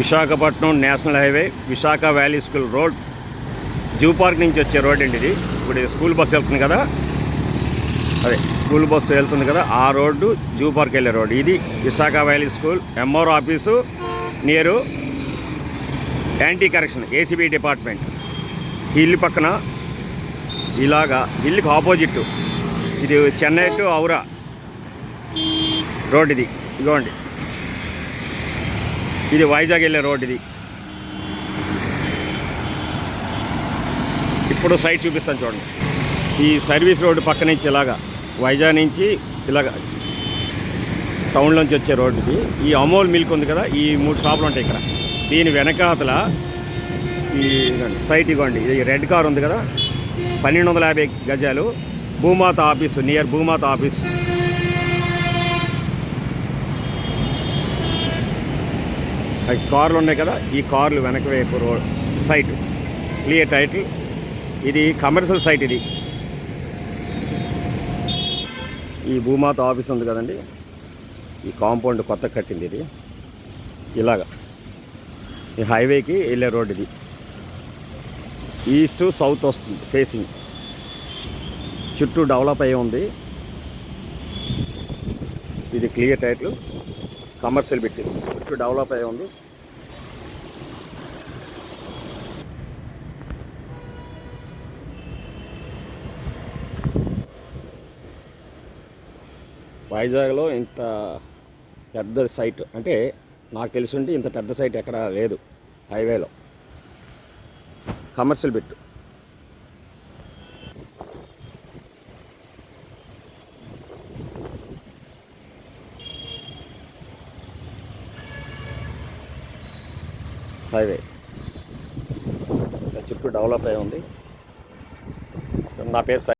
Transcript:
Visakhapatnam national highway Visakha valley school road zoo park నుంచి వచ్చే road అండి ఇది ఇప్పుడు స్కూల్ బస్సు వెళ్తుంది కదా? అదే స్కూల్ బస్సు వెళ్తుంది కదా? ఆ రోడ్డు జూ పార్క్ వెళ్ళే రోడ్డు ఇది Visakha valley school MR office near anti correction ACB department. ఈ ఇల్లు పక్కన ఇలాగా ఇల్లుకి ఆపోజిట్ ఇది చెన్నై టు ఔరా రోడ్ ఇది. ఇదిగోండి ఇది వైజాగ్ వెళ్ళే రోడ్ ఇది. ఇప్పుడు సైట్ చూపిస్తాను చూడండి. ఈ సర్వీస్ రోడ్డు పక్క నుంచి ఇలాగా వైజాగ్ నుంచి ఇలాగా టౌన్లోంచి వచ్చే రోడ్డు ఈ అమోల్ మిల్క్ ఉంది కదా ఈ మూడు షాపులు ఉంటాయి ఇక్కడ. దీని వెనకాతల ఈ సైట్ ఇవ్వండి ఇది రెడ్ కార్ ఉంది కదా పన్నెండు వందల యాభై గజాలు. భూమాత ఆఫీసు నియర్ భూమాత ఆఫీస్. కార్లు ఉన్నాయి కదా ఈ కార్లు వెనక వైపు రోడ్ సైట్. Clear title. ఇది కమర్షియల్ సైట్ ఇది. ఈ భూమాత ఆఫీస్ ఉంది కదండి. ఈ కాంపౌండ్ కొత్త కట్టింది ఇది. ఇలాగా. ఈ హైవేకి వెళ్ళే రోడ్ ఇది. ఈస్ట్ సౌత్ వస్తుంది ఫేసింగ్. చుట్టూ డెవలప్ అయ్యి ఉంది. ఇది క్లియర్ టైటిల్. కమర్షియల్ పెట్టింది. చుట్టూ డెవలప్ అయి ఉంది. వైజాగ్లో ఇంత పెద్ద సైట్ అంటే నాకు తెలిసి ఉంటే ఇంత పెద్ద సైట్ ఎక్కడ లేదు హైవేలో. Commercial bit highway. చుట్టూ డెవలప్ అయి ఉంది. నా పేరు